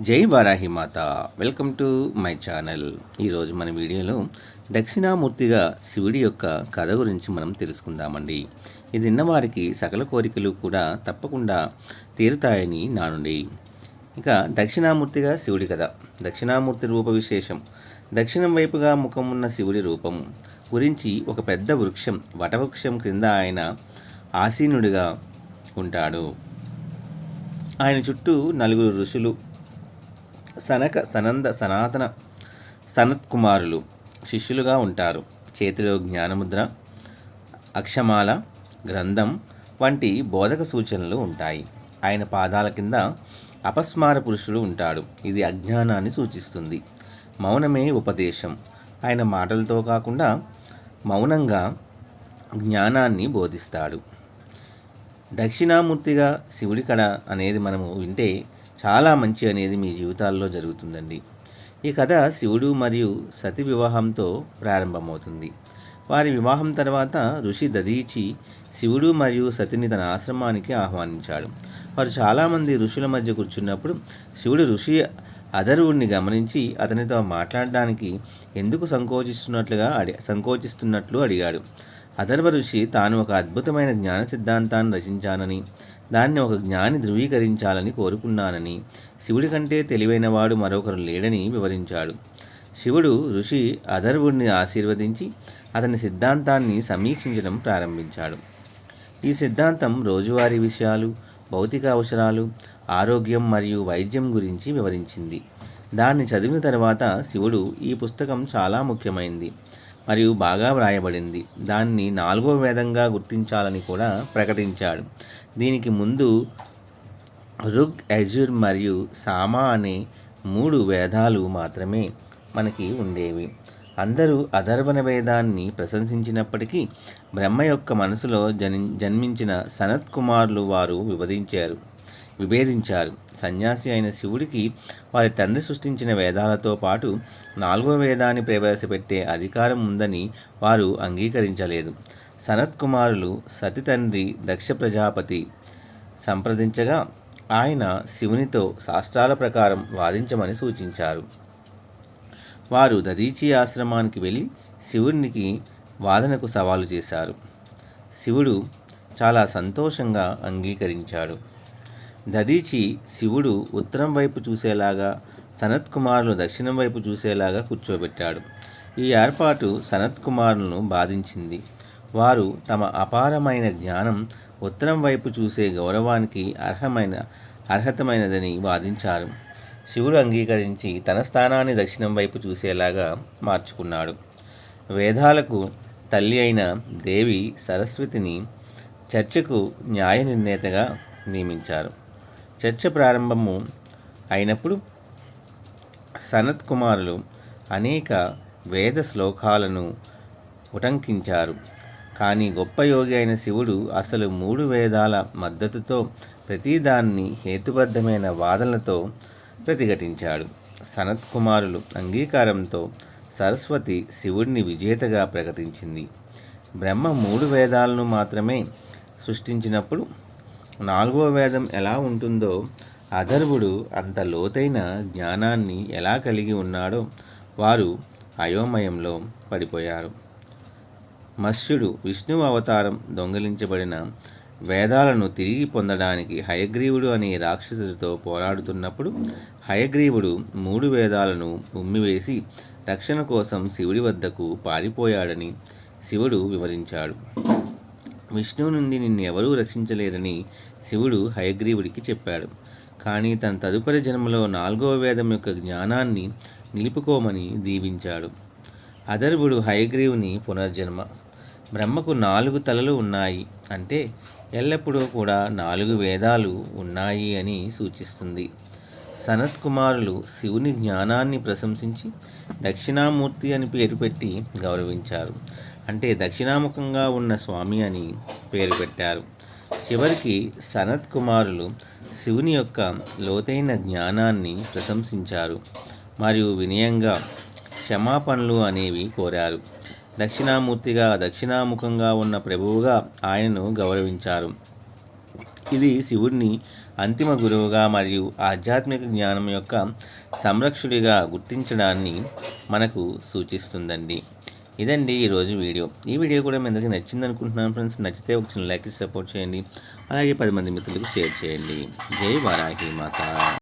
జై Varahimata welcome to my channel. ఈరోజు మన వీడియోలో దక్షిణామూర్తిగా శివుడి యొక్క కథ గురించి మనం తెలుసుకుందామండి. ఇది విన్నవారికి సకల కోరికలు కూడా తప్పకుండా తీరుతాయని నానుండి. ఇక దక్షిణామూర్తిగా శివుడి కథ. దక్షిణామూర్తి రూప విశేషం దక్షిణం వైపుగా ముఖం ఉన్న శివుడి రూపం గురించి ఒక పెద్ద వృక్షం వటవృక్షం క్రింద ఆయన ఆసీనుడిగా ఉంటాడు. ఆయన చుట్టూ నలుగురు ఋషులు సనక సనంద సనాతన సనత్ కుమారులు శిష్యులుగా ఉంటారు. చేతిలో జ్ఞానముద్ర అక్షమాల గ్రంథం వంటి బోధక సూచనలు ఉంటాయి. ఆయన పాదాల కింద అపస్మార పురుషుడు ఉంటాడు. ఇది అజ్ఞానాన్ని సూచిస్తుంది. మౌనమే ఉపదేశం. ఆయన మాటలతో కాకుండా మౌనంగా జ్ఞానాన్ని బోధిస్తాడు. దక్షిణామూర్తిగా శివుడి కళ అనేది మనము వింటే చాలా మంచి అనేది మీ జీవితాల్లో జరుగుతుందండి. ఈ కథ శివుడు మరియు సతి వివాహంతో ప్రారంభమవుతుంది. వారి వివాహం తర్వాత ఋషి దదీచి శివుడు మరియు సతిని తన ఆశ్రమానికి ఆహ్వానించాడు. వారు చాలామంది ఋషుల మధ్య కూర్చున్నప్పుడు శివుడు ఋషి అధర్వుడిని గమనించి అతనితో మాట్లాడడానికి ఎందుకు సంకోచిస్తున్నట్లుగా అడి సంకోచిస్తున్నట్లు అడిగాడు. అధర్వ ఋషి తాను ఒక అద్భుతమైన జ్ఞాన సిద్ధాంతాన్ని రచించానని దాన్ని ఒక జ్ఞాని ధృవీకరించాలని కోరుకున్నానని శివుడి కంటే తెలివైనవాడు మరొకరు లేడని వివరించాడు. శివుడు ఋషి అధర్వుడిని ఆశీర్వదించి అతని సిద్ధాంతాన్ని సమీక్షించడం ప్రారంభించాడు. ఈ సిద్ధాంతం రోజువారీ విషయాలు భౌతిక అవసరాలు ఆరోగ్యం మరియు వైద్యం గురించి వివరించింది. దాన్ని చదివిన తర్వాత శివుడు ఈ పుస్తకం చాలా ముఖ్యమైంది. మరియు బాగా వ్రాయబడింది. దాన్ని నాలుగో వేదంగా గుర్తించాలని కూడా ప్రకటించాడు. దీనికి ముందు రుగ్ యజుర్ మరియు సామా అనే మూడు వేదాలు మాత్రమే మనకి ఉండేవి. అందరూ అధర్వణ వేదాన్ని ప్రశంసించినప్పటికీ బ్రహ్మ యొక్క మనసులో జని జన్మించిన సనత్ కుమారులు వారు వివరించారు. విభేదించారు. సన్యాసి అయిన శివుడికి వారి తండ్రి సృష్టించిన వేదాలతో పాటు నాలుగో వేదాన్ని ప్రవేశపెట్టే అధికారం ఉందని వారు అంగీకరించలేదు. సనత్ కుమారులు సతి తండ్రి దక్ష ప్రజాపతి సంప్రదించగా ఆయన శివునితో శాస్త్రాల ప్రకారం వాదించమని సూచించారు. వారు దదీచి ఆశ్రమానికి వెళ్ళి శివునికి వాదనకు సవాలు చేశారు. శివుడు చాలా సంతోషంగా అంగీకరించాడు. దదీచి శివుడు ఉత్తరం వైపు చూసేలాగా సనత్ కుమారులు దక్షిణం వైపు చూసేలాగా కూర్చోబెట్టాడు. ఈ ఏర్పాటు సనత్ కుమారులను బాధించింది. వారు తమ అపారమైన జ్ఞానం ఉత్తరం వైపు చూసే గౌరవానికి అర్హమైన అర్హతమైనదని వాదించారు. శివుడు అంగీకరించి తన స్థానాన్ని దక్షిణం వైపు చూసేలాగా మార్చుకున్నాడు. వేదాలకు తల్లి అయిన దేవి సరస్వతిని చర్చకు న్యాయ నిర్ణేతగా నియమించారు. చర్చ ప్రారంభము అయినప్పుడు సనత్ కుమారులు అనేక వేద శ్లోకాలను ఉటంకించారు. కానీ గొప్ప యోగి అయిన శివుడు అసలు మూడు వేదాల మద్దతుతో ప్రతిదాన్ని హేతుబద్ధమైన వాదనలతో ప్రతిఘటించాడు. సనత్ కుమారులు అంగీకారంతో సరస్వతి శివుడిని విజేతగా ప్రకటించింది. బ్రహ్మ మూడు వేదాలను మాత్రమే సృష్టించినప్పుడు నాలుగవ వేదం ఎలా ఉంటుందో అధర్వుడు అంత లోతైన జ్ఞానాన్ని ఎలా కలిగి ఉన్నాడో వారు అయోమయంలో పడిపోయారు. మత్స్యుడు విష్ణువు అవతారం దొంగిలించబడిన వేదాలను తిరిగి పొందడానికి హయగ్రీవుడు అనే రాక్షసుడితో పోరాడుతున్నప్పుడు హయగ్రీవుడు మూడు వేదాలను ఉమ్మివేసి రక్షణ కోసం శివుడి వద్దకు పారిపోయాడని శివుడు వివరించాడు. విష్ణువు నుండి నిన్ను ఎవరూ రక్షించలేరని శివుడు హయగ్రీవుడికి చెప్పాడు. కానీ తన తదుపరి జన్మలో నాలుగవ వేదం యొక్క జ్ఞానాన్ని నిలుపుకోమని దీవించాడు. అధర్వుడు హయగ్రీవుని పునర్జన్మ. బ్రహ్మకు నాలుగు తలలు ఉన్నాయి అంటే ఎల్లప్పుడూ కూడా నాలుగు వేదాలు ఉన్నాయి అని సూచిస్తుంది. సనత్ కుమారులు శివుని జ్ఞానాన్ని ప్రశంసించి దక్షిణామూర్తి అని పేరు పెట్టి గౌరవించారు. అంటే దక్షిణాముఖంగా ఉన్న స్వామి అని పేరు పెట్టారు. చివరికి సనత్ కుమారులు శివుని యొక్క లోతైన జ్ఞానాన్ని ప్రశంసించారు మరియు వినయంగా క్షమాపణలు అనేవి కోరారు. దక్షిణామూర్తిగా దక్షిణాముఖంగా ఉన్న ప్రభువుగా ఆయనను గౌరవించారు. ఇది శివుడిని అంతిమ గురువుగా మరియు ఆధ్యాత్మిక జ్ఞానం యొక్క సంరక్షుడిగా గుర్తించడాన్ని మనకు సూచిస్తుందండి. ఇదండి ఈరోజు వీడియో. ఈ వీడియో కూడా మీ అందరికీ నచ్చింది అనుకుంటున్నాను ఫ్రెండ్స్. నచ్చితే ఒక చిన్న లైక్ సపోర్ట్ చేయండి. అలాగే పది మంది మిత్రులకు షేర్ చేయండి. జై వారాహి మాత.